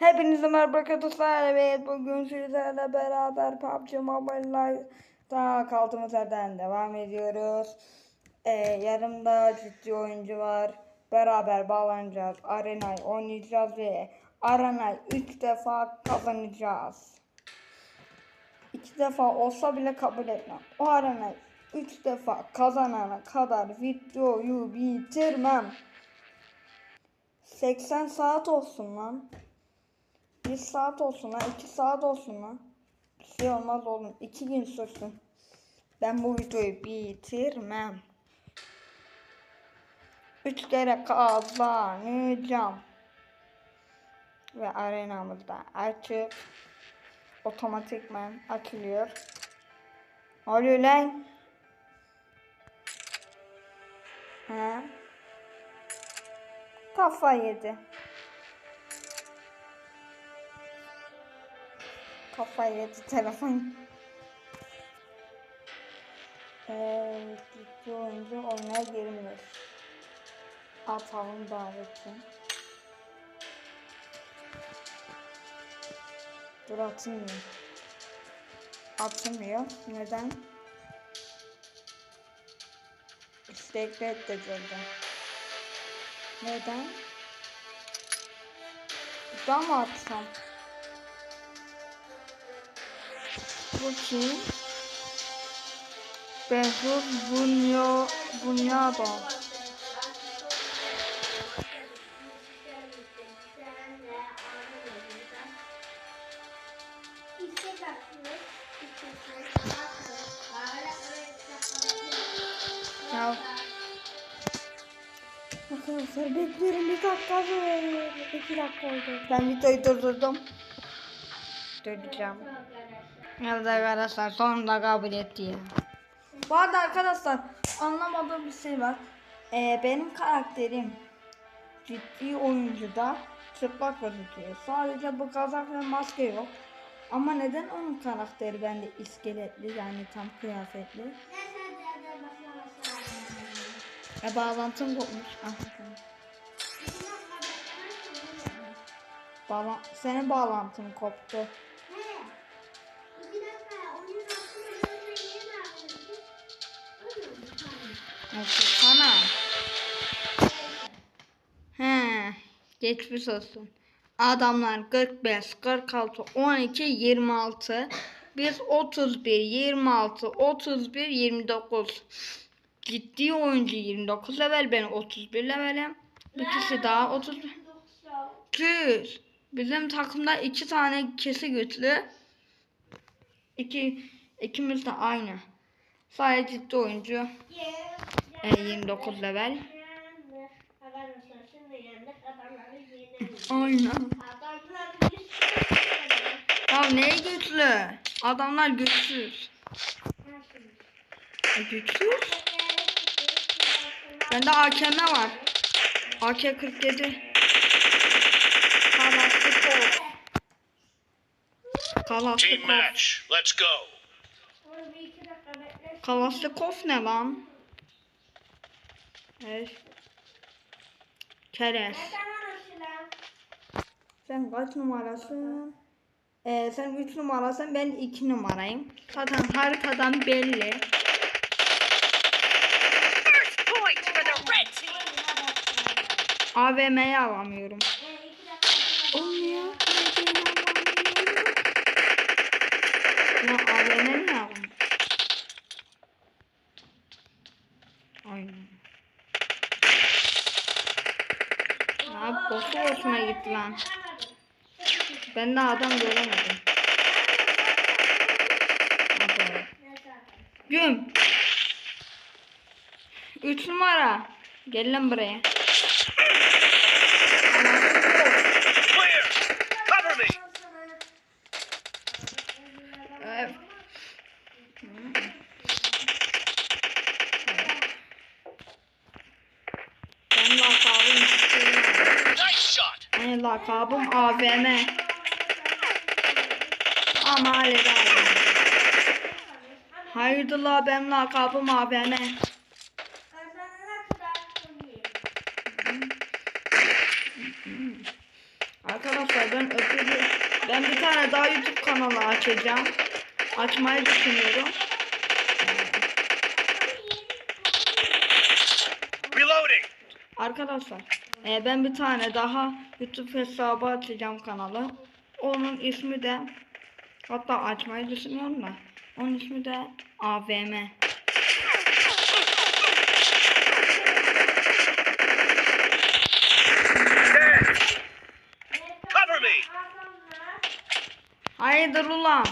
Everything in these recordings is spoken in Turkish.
Hepinize merhaba arkadaşlar. Evet bugün sizlerle beraber PUBG Mobile Lite'da kaldığımız yerden devam ediyoruz. Ee, yanımda ciddi oyuncu var. Beraber bağlanacağız. Arena'yı oynayacağız ve Arena'yı 3 defa kazanacağız. 2 defa olsa bile kabul etmem. O Arena'yı 3 defa kazanana kadar videoyu bitirmem. 80 saat olsun lan. 1 saat olsun lan, 2 saat olsun lan. Bir şey olmaz oğlum. 2 gün sürsün. Ben bu videoyu bitirmem. 3 kere kazanacağım. Ve arenamız da açık. Otomatikman açılıyor. Oluyor lan? Ha? Kafa yedi. Kafa yedi telefon. Evet, ciddi oyuncu oyuna girmiyor. Atalım daveti. Dur atılmıyor. Atılmıyor. Neden? İstek reddedildi. Neden? Daha mı atsam? Kim? Behruz Bunyo Bunyado. Ya. Arkadaşlar bekliyorum bir dakika böyle. İki dakika oldu. Ben videoyu durdurdum. Durduracağım. Evet arkadaşlar sonunda kabul etti ya. Bu arada arkadaşlar anlamadığım bir şey var. Ee, benim karakterim ciddi oyuncuda çıplak gözüküyor. Sadece bu kazak ve maske yok. Ama neden onun karakteri bende iskeletli yani tam kıyafetli? E bağlantım kopmuş. Ah. Bağlan senin bağlantın koptu. Nasıl sana? He, geçmiş olsun. Adamlar 45, 46, 12, 26. Biz 31, 26, 31, 29. Ciddi oyuncu 29 level, ben 31 levelim. İkisi daha 31. Düz. Bizim takımda iki tane kesi güçlü. İki, ikimiz de aynı. Sadece ciddi oyuncu. E, 29 level. Aynen. Ya neye güçlü? Adamlar güçsüz. E, güçsüz. Bende AKM var. AK-47. Kalastikov. Team Kalastikov. match. Let's go. Kalastikov ne lan? Evet. Keres. Sen kaç numarasın? Ee, sen 3 numarasın ben 2 numarayım. Zaten haritadan belli. AVM'yi alamıyorum. Lan. Ben de adam göremedim. Güm. Üç numara. Gel lan buraya. Lakabım AVM. Ama hala AVM. Hayırdır la benim lakabım AVM. Arkadaşlar ben ötürü ben bir tane daha YouTube kanalı açacağım. Açmayı düşünüyorum. Reloading. Arkadaşlar e, ben bir tane daha YouTube hesabı açacağım kanalı. Onun ismi de hatta açmayı düşünüyorum da onun ismi de AVM. Hayırdır ulan?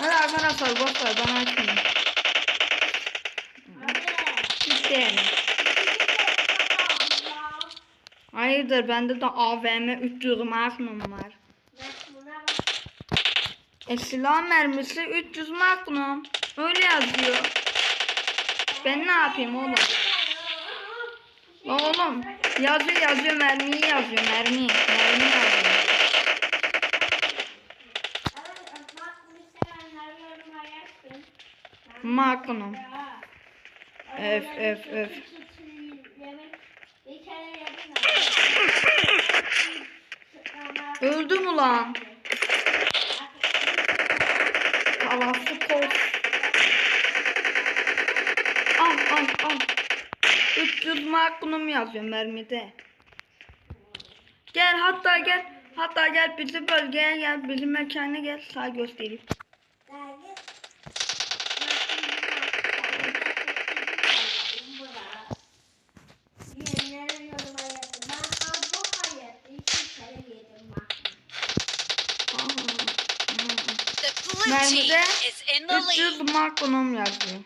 Hadi arkadaşlar boş ver ben açmayayım. Gitti. Hayırdır bende de AVM 300 Magnum var. E silah mermisi 300 Magnum. Öyle yazıyor. Ben ne yapayım oğlum? Oğlum yazıyor yazıyor mermiyi yazıyor mermi. Mermi yazıyor. Magnum. Öf öf öf. Öldüm ulan. Havası kos. Al al al. 300 Magnum yazıyor mermide. Gel hatta gel. Hatta gel bizim bölgeye gel. Bizim mekana gel. Sağ göstereyim. The blue team Mermide is in the lead. 300 Magnum yazıyor.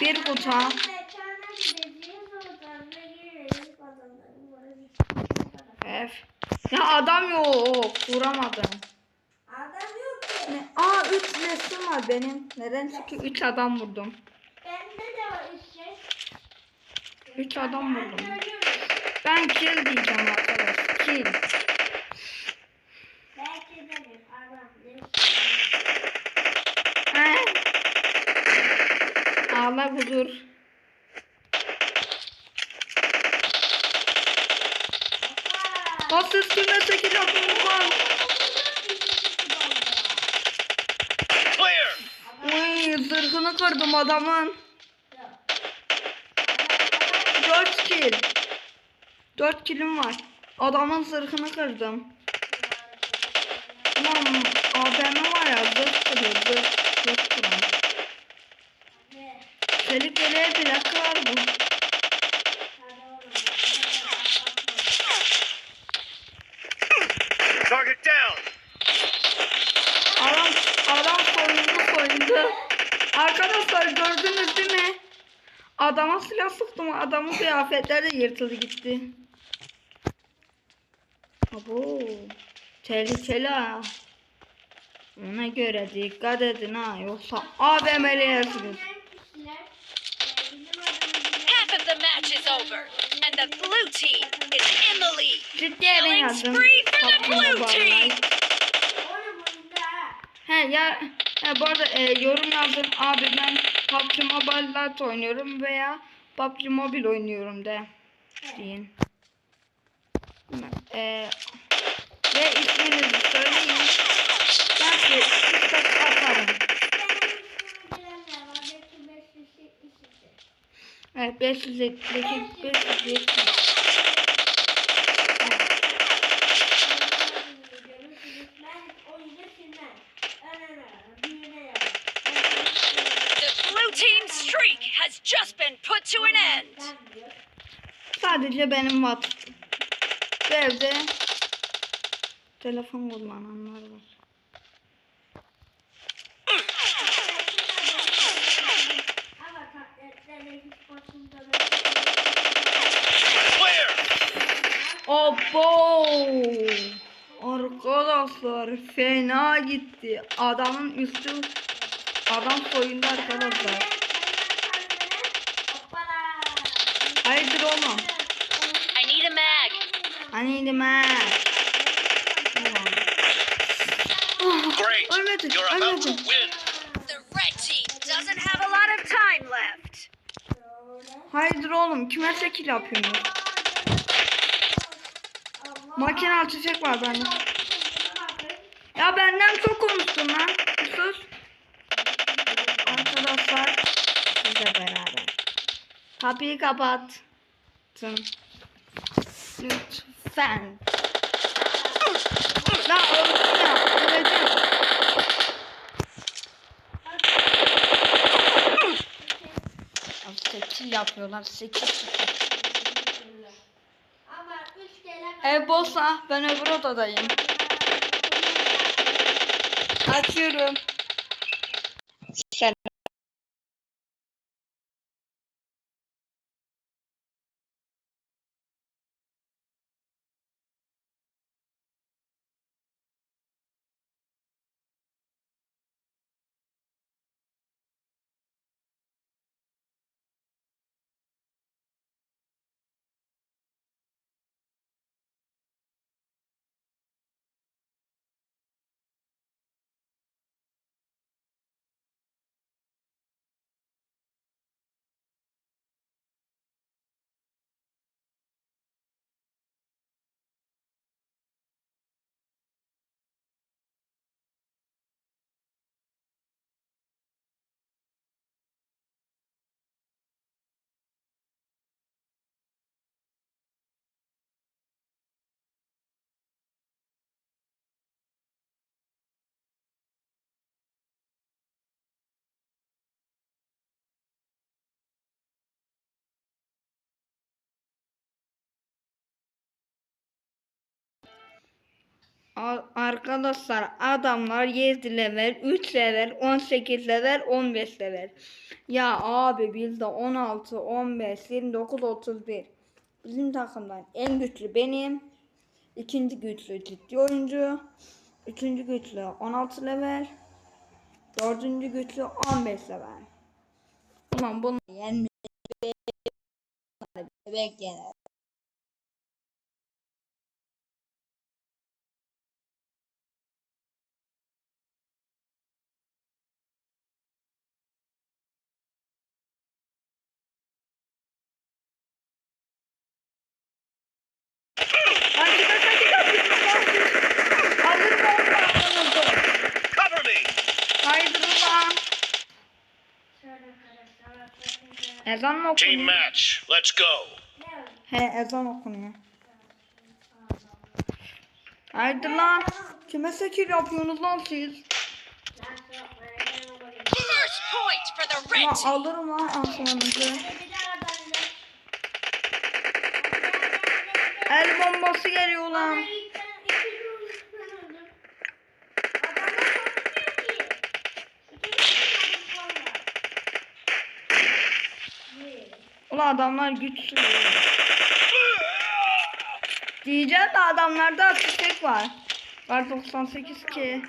Bir kutu. F. Ya adam yok. Vuramadım. Adam yok ki. Ne? Aa 3 resim var benim. Neden? Çünkü 3 adam vurdum. Bende de var işte. 3 adam vurdum. Ben kill diyeceğim arkadaş. Kill. Belki de bir adam. He? Ağla huzur. Bas üstüne çekeceğim lan. Clear. Uy kırdım adamın. 4 kill. 4 killim var. Adamın zırhını kırdım. Ulan AVM var ya zırh kırıyor zırh. Zırh kıran. Yeleğe bile kırar bu. Adama silah sıktım. Adamın kıyafetleri de yırtıldı gitti. Abo. Tehlikeli ha. Ona göre dikkat edin ha. Yoksa AVM'li yersiniz. Half of the match is over, and the blue team is in lead. Yazdım. He ya Ha, bu arada e, yorum yazın. Abi ben PUBG Mobile oynuyorum veya PUBG Mobile oynuyorum de. Deyin. E, ve isminizi söyleyin. Ben size TikTok'ta atarım. Evet 500 500 500 Sadece benim. Bu evde telefon kullananlar var. Abo! Arkadaşlar fena gitti. Adamın üstü adam soyundu arkadaşlar. Hani demek? Great. Ölmedim, You're about to ölmedim. win. The red team doesn't have a lot of time left. Hayırdır oğlum kime şekil yapıyorsunuz? Makine çiçek var bende. Ya benden çok konuştun lan. Sus. Arkadaşlar sizle beraber. Kapıyı kapattın. Lütfen. La oğlum ya. Öleceğim. Ya Şekil yapıyorlar. Kere Ev boşsa ben öbür odadayım. Açıyorum. Arkadaşlar adamlar 7 level, 3 level, 18 level, 15 level. Ya abi bizde 16, 15, 29, 31. Bizim takımdan en güçlü benim. İkinci güçlü ciddi oyuncu. Üçüncü güçlü 16 level. Dördüncü güçlü 15 level. Ulan bunu yenmek bebek. Hadi hadi hadi hadi. Alır mı onu aklınızı? Cover me. Haydi ulan. Ezan mı Team okunuyor? match. Let's go. He ezan okunuyor. Haydi lan. Kime sekir yapıyorsunuz lan siz? First point for the Ulan red team. alırım lan aklınızı. El bombası geliyor lan. Adamlar güçsüz. Diyeceğim de adamlarda ateşlik var. Var 98 ki.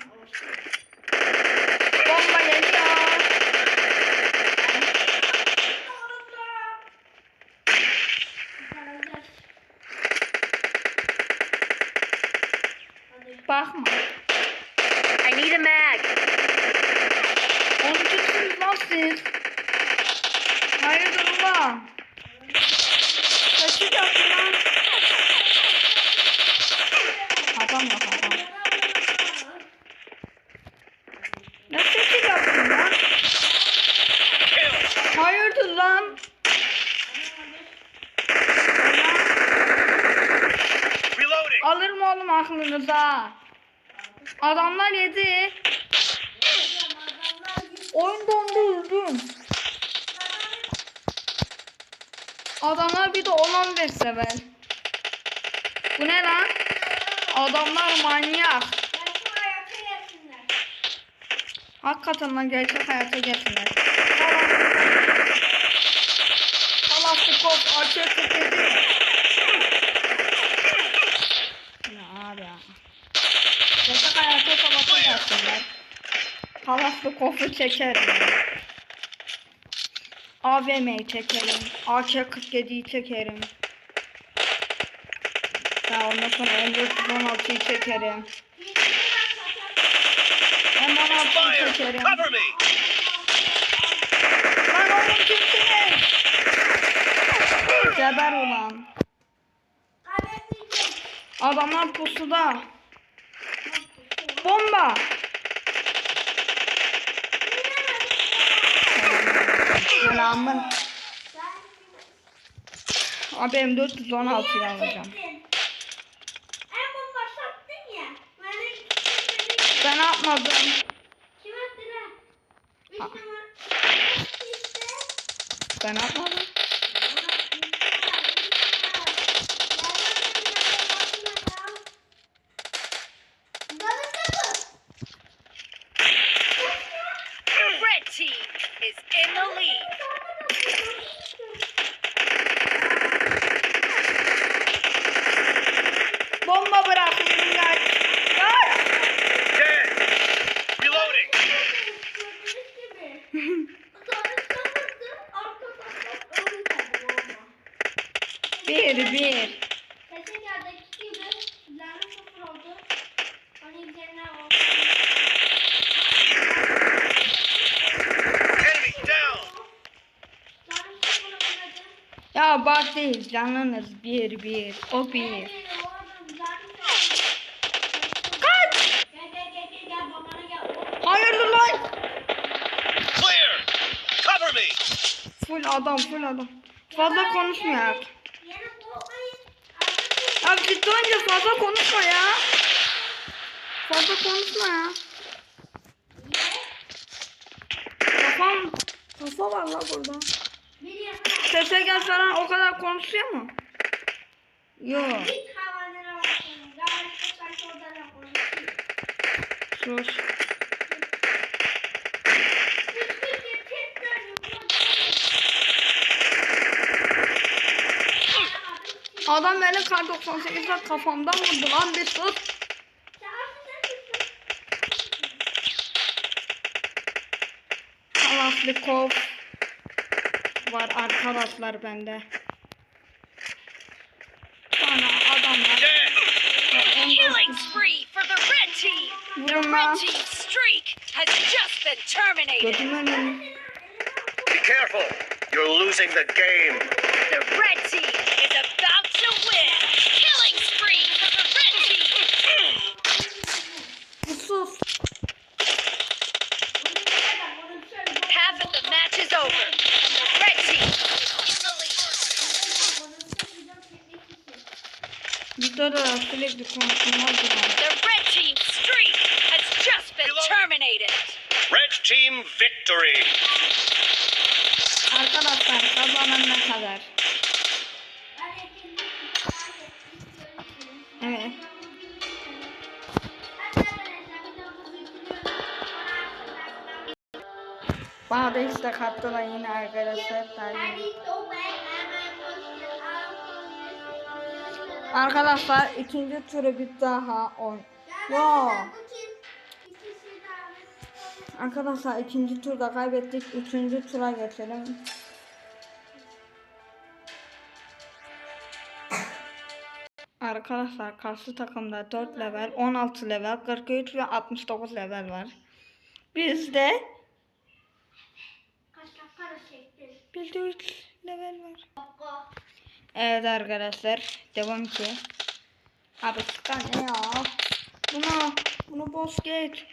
oyunda. Adamlar yedi. Oyun dondu üzgün. Adamlar bir de 10-11 sever. Bu ne lan? Adamlar manyak. Hakikaten lan gerçek hayata gelsinler. Kalastikop AK-47 Savaşa gelsinler. Kalasnikov'u çekerim. ya. AVM'yi çekerim. AK-47'yi çekerim. Ya ondan sonra M416'yı çekerim. M16'yı Fire. çekerim. Lan oğlum kimsiniz? Geber ulan. Adamlar pusuda. Bomba. Selamın. Abi M416 ile alacağım. En bomba sattın ya. Bana Ben atmadım. kim attı lan? Ben atmadım. Red team is in the lead. Canınız bir bir. O bir. Kaç. Gel gel gel gel gel babana gel. Hayırdır lan. Clear. Cover me. Full adam full adam. Fazla konuşmuyor artık. Ya ciddi önce fazla konuşma ya. Fazla konuşma ya. Kafam kafa var la burada. Bir gel falan o kadar konuşuyor mu? Yok. Git sanki konuşuyor. Sus. Adam beni kar 98'de kafamdan vurdu lan bir sus. Kalasnikov var arkadaşlar bende. Bana adamlar Killing spree for the red team. The red team streak has just been terminated. Be careful. You're losing the game. The red team is about Da sürekli konuşulmaz yani. The red team streak has just been terminated. Red team victory. Arkadaşlar kazanan ne kadar? Evet. Bana da istek attılar yine arkadaşlar. Arkadaşlar ikinci turu bir daha on. Wow. Arkadaşlar ikinci turda kaybettik. Üçüncü tura geçelim. Arkadaşlar karşı takımda 4 level, 16 level, 43 ve 69 level var. Bizde bizde 3 level var. Evet arkadaşlar devam ki. Abi çıkar ne ya? Bunu bunu boss geç.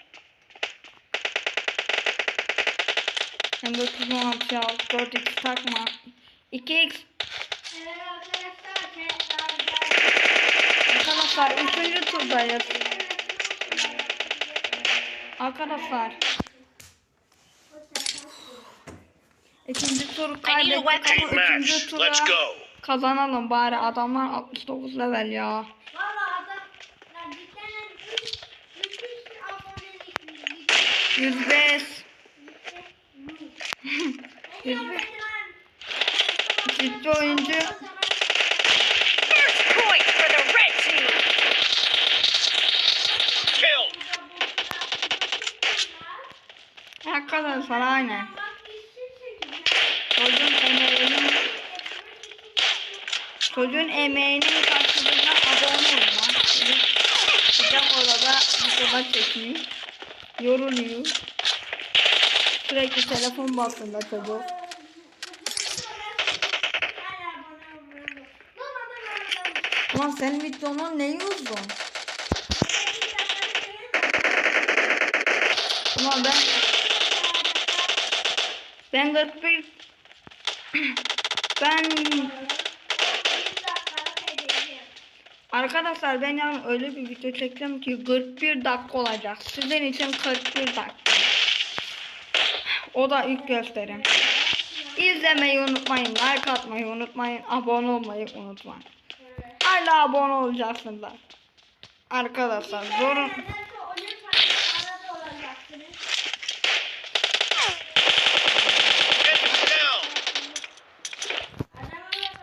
Hem 416 al 4x takma. 2x Arkadaşlar 3. turdayız. Arkadaşlar ikinci tur kaybettik ama üçüncü tura Let's go. Kazanalım bari. Adamlar 69 level ya. Valla adam ya cidden üç üç üç abonelik 105 Yüzde. ciddi oyuncu. First point for the red team. Çocuğun emeğinin karşılığında abone lan. Sıcak odada videolar çekiyor. Yoruluyor. Sürekli telefon başında çocuk. Lan senin videonun neyi uzun? Ulan ben ben 41 ben arkadaşlar ben yarın öyle bir video çekeceğim ki 41 dakika olacak. Sizin için 41 dakika. O da ilk gösterim. İzlemeyi unutmayın, like atmayı unutmayın, abone olmayı unutmayın. Hala abone olacaksınız. Arkadaşlar zorun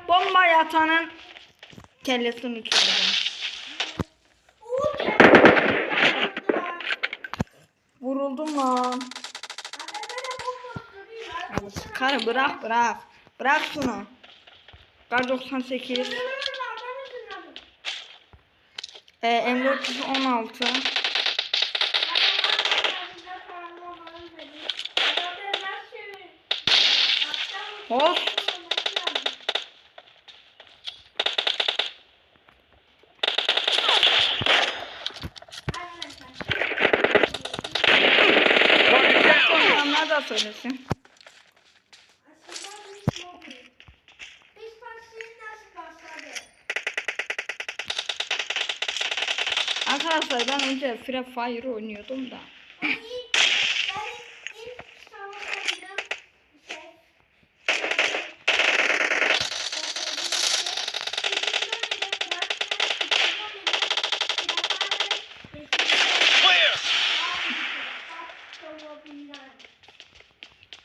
bomba yatanın kellesini uçuracağım. Vuruldum lan. Karı bırak bırak. Bırak şunu. Kar 98. Ee, M416. Host. Free Fire oynuyordum da.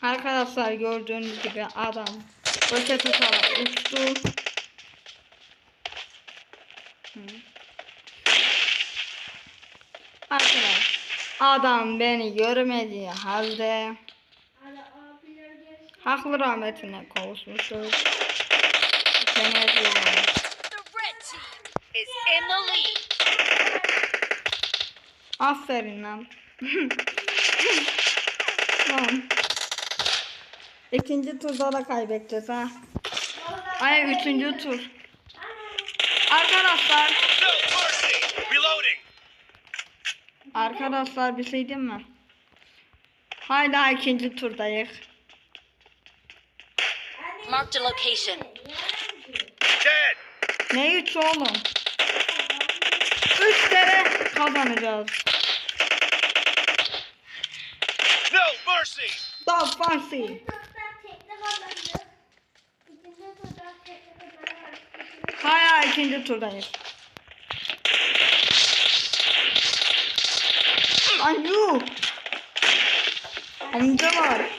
Arkadaşlar gördüğünüz gibi adam roket atarak uçtu. Hı. Arkadaşlar adam beni görmediği halde haklı rahmetine kavuşmuşuz. Seni yazıyorum. The red team is in the lead. Aferin lan. tamam. İkinci turda da kaybedeceğiz ha. Ay üçüncü tur. Arkadaşlar, No mercy. Reloading. Arkadaşlar bir şey diyeyim mi? Hala ikinci turdayız. Marked a location. Ne üç oğlum? Üç kere kazanacağız. No mercy. Daha fancy. Hala ikinci turdayız. Lan yuh. Amca var.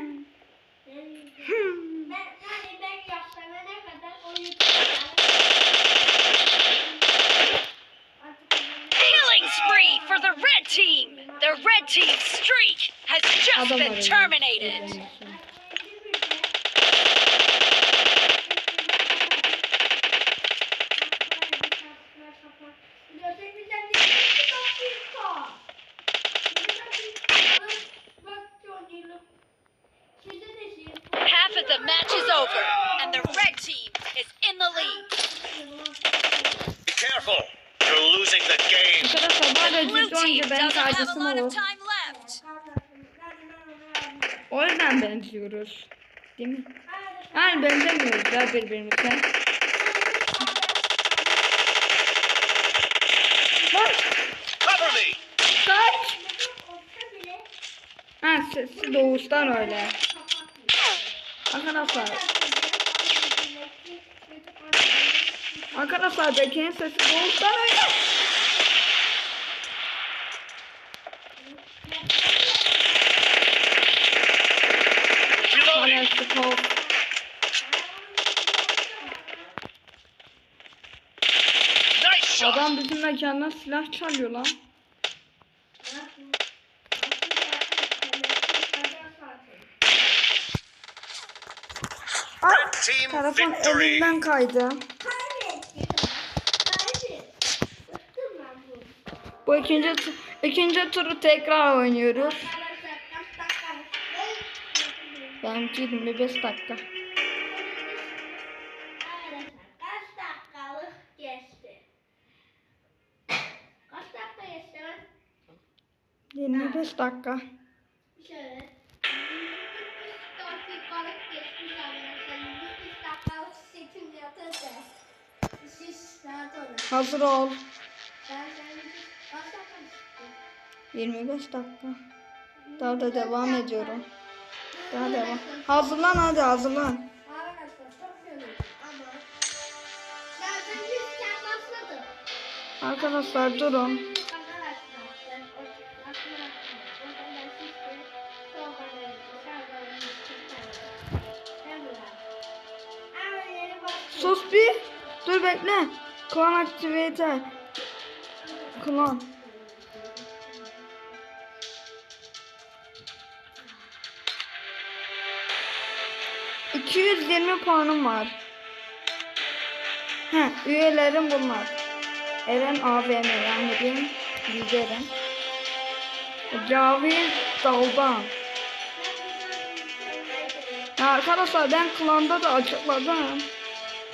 Yani benzemiyoruz ya birbirimize. Me. kaç. Ha sesi doğuştan öyle. Arkadaşlar. Arkadaşlar Bekir'in sesi doğuştan öyle. Reloading. Hala skop. Nice shot. Adam bizim mekandan silah çalıyor lan. Ay, telefon elimden kaydı. Bu ikinci ikinci turu tekrar oynuyoruz. Benimki 25 dakika. 25 dakika. Şöyle. 25 dakikalık geçmiş arkadaşlar. 25 dakikalık seçim yapıldı. Siz rahat olun. Hazır ol. Ben sen kaç dakika geçti? 25 dakika. Daha da devam ediyorum. Daha devam. Hazırlan hadi hazırlan. Arkadaşlar durun. Sus bir. Dur bekle. Klan aktivite. Klan. ...220 puanım var. He, üyelerim bunlar. Eren AVM yani benim liderim. Cavit Daldan. Ya arkadaşlar ben klanda da açıkladım.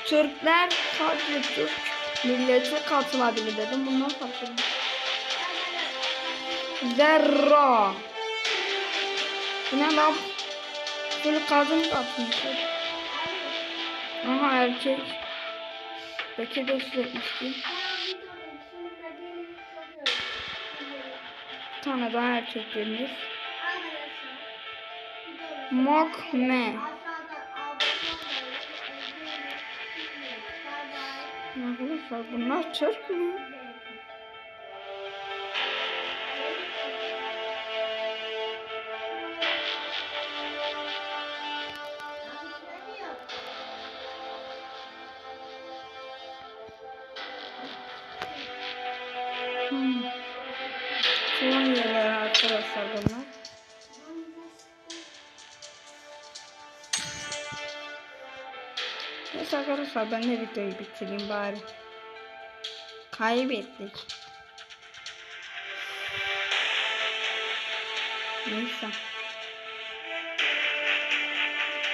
Türkler sadece Türk milleti katılabilir dedim. Bunlar katıldı. Zerra. Ne lan? Böyle kadın katılmış. Aha erkek. Bekir de sürekmişti. Tane daha erkek gelmiş. Mokme. Arkadaşlar bunlar Türk? Arkadaşlar ben de videoyu bitireyim bari. Kaybettik. Neyse.